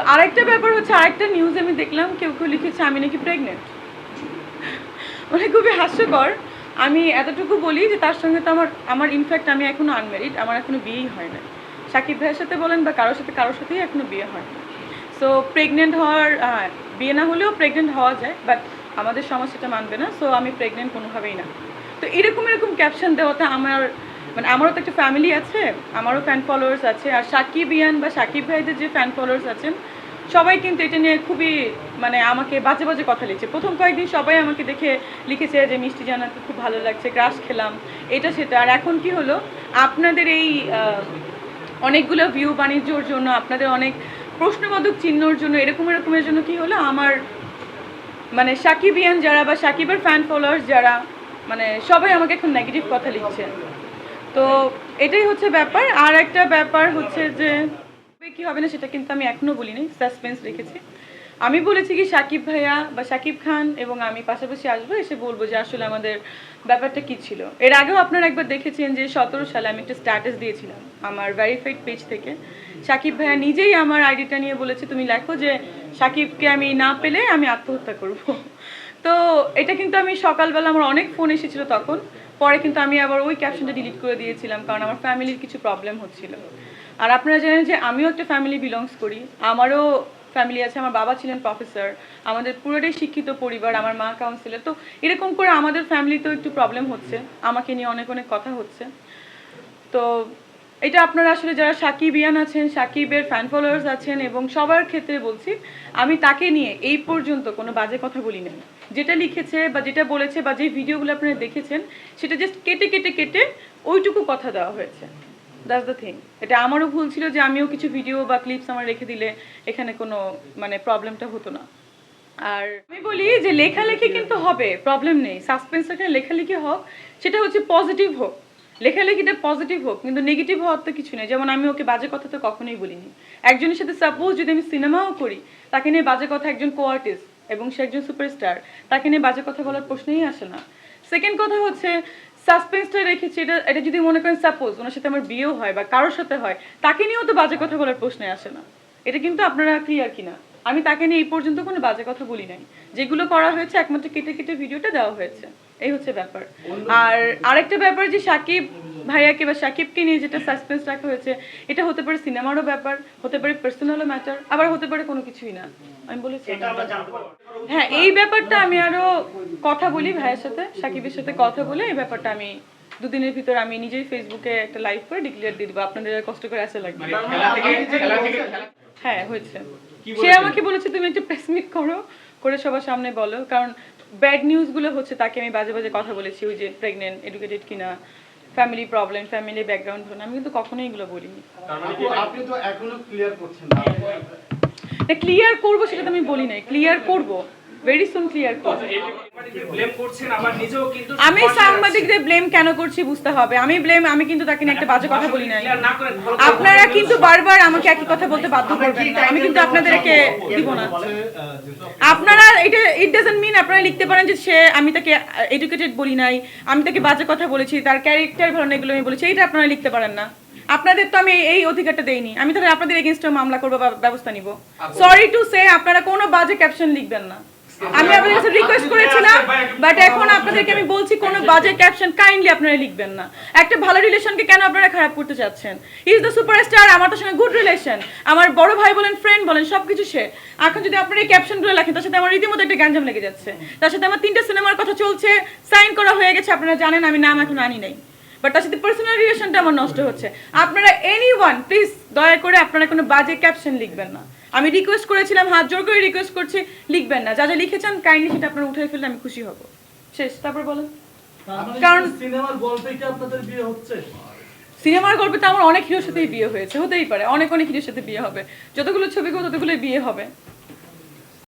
তো আরেকটা ব্যাপার হচ্ছে, আরেকটা নিউজ আমি দেখলাম, কেউ কেউ লিখেছে, আমি নাকি প্রেগনেন্ট মানে খুবই হাস্যকর। আমি এতটুকু বলি যে, তার সঙ্গে তো আমার আমার ইনফ্যাক্ট আমি এখনও আনমেরিড আমার এখনও বিয়েই হয় না সাকিব ভাইয়ের সাথে বলেন বা কারোর সাথে, কারোর সাথেই এখনও বিয়ে হয় না সো প্রেগনেন্ট হওয়ার বিয়ে না হলেও প্রেগনেন্ট হওয়া যায় বাট আমাদের সমাজ সেটা মানবে না সো আমি প্রেগনেন্ট কোনোভাবেই না। তো এরকম এরকম ক্যাপশন দেওয়াতে আমার মানে আমারও তো একটা ফ্যামিলি আছে, আমারও ফ্যান ফলোয়ার্স আছে, আর সাকিব ইয়ান বা সাকিব ভাইদের যে ফ্যান ফলোয়ার্স আছেন, সবাই কিন্তু এটা নিয়ে খুবই মানে আমাকে বাজে বাজে কথা লিখছে। প্রথম কয়েকদিন সবাই আমাকে দেখে লিখেছে যে, মিষ্টি জানাতে খুব ভালো লাগছে, গ্রাস খেলাম। এটা সেটা। আর এখন কি হলো? আপনাদের এই অনেকগুলো ভিউ বাণিজ্যর জন্য, আপনাদের অনেক প্রশ্নবোধক চিহ্নর জন্য, এরকম এরকমের জন্য কি হলো? আমার মানে সাকিবিয়ান যারা বা সাকিবের ফ্যান ফলোয়ার্স যারা মানে সবাই আমাকে এখন নেগেটিভ কথা লিখছে। তো এটাই হচ্ছে ব্যাপার। আর একটা ব্যাপার হচ্ছে যে কি হবে না সেটা কিন্তু আমি এখনও বলিনি সাসপেন্স রেখেছি। আমি বলেছি কি, সাকিব ভাইয়া বা সাকিব খান এবং আমি পাশাপাশি আসব, এসে বলব যে আসলে আমাদের ব্যাপারটা কি ছিল। এর আগেও আপনারা একবার দেখেছেন যে সতেরো সালে আমি একটা স্ট্যাটাস দিয়েছিলাম আমার ভেরিফাইড পেজ থেকে। সাকিব ভাইয়া নিজেই আমার আইডিটা নিয়ে বলেছে, তুমি লেখো যে সাকিবকে আমি না পেলে আমি আত্মহত্যা করব। তো এটা কিন্তু আমি সকালবেলা আমার অনেক ফোন এসেছিল তখন। পরে কিন্তু আমি আবার ওই ক্যাপশনটা ডিলিট করে দিয়েছিলাম, কারণ আমার ফ্যামিলির কিছু প্রবলেম হচ্ছিল। আর আপনারা জানেন যে আমিও একটা ফ্যামিলি বিলংস করি। আমারও ফ্যামিলি আছে, আমার বাবা ছিলেন প্রফেসর আমাদের পুরোটাই শিক্ষিত পরিবার, আমার মা কাউন্সিলর তো এরকম করে আমাদের ফ্যামিলিতেও একটু প্রবলেম হচ্ছে, আমাকে নিয়ে অনেক অনেক কথা হচ্ছে। তো এটা আপনারা আসলে যারা সাকিব ইয়ান আছেন, সাকিবের ফ্যান ফলোয়ার্স আছেন এবং সবার ক্ষেত্রে বলছি, আমি তাকে নিয়ে এই পর্যন্ত কোনো বাজে কথা বলি নাই যেটা লিখেছে বা যেটা বলেছে বা যে ভিডিওগুলো আপনারা দেখেছেন, সেটা জাস্ট কেটে কেটে কেটে ওইটুকু কথা দেওয়া হয়েছে। দ্যাটস দ্য থিং এটা আমারও ভুল ছিল যে আমিও কিছু ভিডিও বা ক্লিপস আমার রেখে দিলে এখানে কোনো মানে প্রবলেমটা হতো না। আর আমি বলি যে লেখালেখি কিন্তু হবে প্রবলেম নেই। সাসপেন্স এখানে লেখালেখি হোক, সেটা হচ্ছে পজিটিভ হোক। লেখালেখিটা পজিটিভ হোক, কিন্তু নেগেটিভ হওয়ার তো কিছু নেই। যেমন আমি ওকে বাজে কথা তো কখনোই বলিনি। একজনের সাথে সাপোজ যদি আমি সিনেমাও করি, তাকে নিয়ে বাজে কথা একজন কো আর্টিস্ট এবং সে একজন সুপারস্টার, তাকে নিয়ে বাজে কথা বলার প্রশ্নই আসে না। সেকেন্ড কথা হচ্ছে সাসপেন্সটা রেখেছি, এটা এটা যদি মনে করেন সাপোজ ওনার সাথে আমার বিয়েও হয় বা কারোর সাথে হয়, তাকে নিয়েও তো বাজে কথা বলার প্রশ্নে আসে না। এটা কিন্তু আপনারা ক্লিয়ার কিনা? আমি তাকে নিয়ে এই পর্যন্ত কোনো বাজে কথা বলি নাই। যেগুলো করা হয়েছে একমাত্র কেটে কেটে ভিডিওটা দেওয়া হয়েছে। এই হচ্ছে ব্যাপার। আর আরেকটা ব্যাপার যে সাকিব ভাইয়াকে বা সাকিবকে নিয়ে যেটা সাসপেন্স রাখা হয়েছে এটা হতে পারে সিনেমারও ব্যাপার হতে পারে পার্সোনালও ম্যাটার আবার হতে পারে কোনো কিছুই না। আমি বলেছি। হ্যাঁ এই ব্যাপারটা আমি আরও কথা বলি ভাইয়ের সাথে সাকিবের সাথে কথা বলে এই ব্যাপারটা আমি দুদিনের ভিতর আমি নিজেই ফেসবুকে একটা লাইভ করে ডিক্লেয়ার দিয়ে দেবো। আপনাদের কষ্ট করে আসা লাগবে না। খেলা থেকে খেলা থেকে হ্যাঁ হয়েছে। সে আমাকে বলেছে তুমি একটা প্রেস মিট করো করে সবার সামনে বলো। কারণ ব্যাড নিউজগুলো হচ্ছে তাকে আমি বাজে বাজে কথা বলেছি ওই যে প্রেগনেন্ট এডুকেটেড কিনা ফ্যামিলি প্রবলেম ফ্যামিলি ব্যাকগ্রাউন্ড ধরুন আমি কিন্তু কখনোই এগুলো বলিনি। মানে আপনি তো এখনও ক্লিয়ার করছেন না। ক্লিয়ার করব সেটা তো আমি বলি নাই ক্লিয়ার করব। ভেরি সুন ক্লিয়ার করব ব্লেম করছেন আবার নিজেও কিন্তু আমি সাংবাদিকদের ব্লেম কেন করছি বুঝতে হবে। আমি ব্লেম আমি কিন্তু তাকে নিয়ে একটা বাজে কথা বলি নাই। আপনারা কিন্তু বারবার আমাকে একই কথা বলতে বাধ্য করবেন না। আমি কিন্তু আপনাদেরকে দিব না। আপনারা এটা ইট ডাজন্ট মিন আপনারা লিখতে পারেন যে সে আমি তাকে এডুকেটেড বলি নাই। আমি তাকে বাজে কথা বলেছি তার ক্যারেক্টার ভালো এগুলো আমি বলেছি এইটা আপনারা লিখতে পারেন না। আপনাদের তো আমি এই অধিকারটা দেইনি। আমি তাহলে আপনাদের এগেনস্টে মামলা করব ব্যবস্থা নিব। সরি টু সে আপনারা কোনো বাজে ক্যাপশন লিখবেন না। আমি আপনাদের কাছে রিকোয়েস্ট করেছিলাম বাট এখন আপনাদেরকে আমি বলছি, কোনো বাজে ক্যাপশন কাইন্ডলি আপনারা লিখবেন না। একটা ভালো রিলেশনকে কেন আপনারা খারাপ করতে চাচ্ছেন? ইজ দ্য সুপারস্টার আমার তার সঙ্গে গুড রিলেশন আমার বড় ভাই বলেন ফ্রেন্ড বলেন, সবকিছু সে। এখন যদি আপনারা এই ক্যাপশনগুলো লেখেন, তার সাথে আমার রীতিমতো একটা গ্যাঞ্জাম লেগে যাচ্ছে। তার সাথে আমার তিনটা সিনেমার কথা চলছে সাইন করা হয়ে গেছে, আপনারা জানেন, আমি নাম এখন আনি নাই। বাট তার সাথে পার্সোনাল রিলেশনটা আমার নষ্ট হচ্ছে। আপনারা এনি ওয়ান প্লিজ দয়া করে আপনারা কোনো বাজে ক্যাপশন লিখবেন না। আমি রিকোয়েস্ট করেছিলাম হাত জোর করে রিকোয়েস্ট করছি লিখবেন না। যা যা লিখেছেন কাইন্ডলি সেটা আপনার উঠে ফেললে আমি খুশি হব। শেষ তারপর বলেন। কারণ- সিনেমার গল্পে কি আপনাদের বিয়ে হচ্ছে? সিনেমার গল্পে তো আমার অনেক হিরোর সাথেই বিয়ে হয়েছে হতেই পারে অনেক অনেক হিরোর সাথে বিয়ে হবে। যতগুলো ছবি করব ততগুলোই বিয়ে হবে।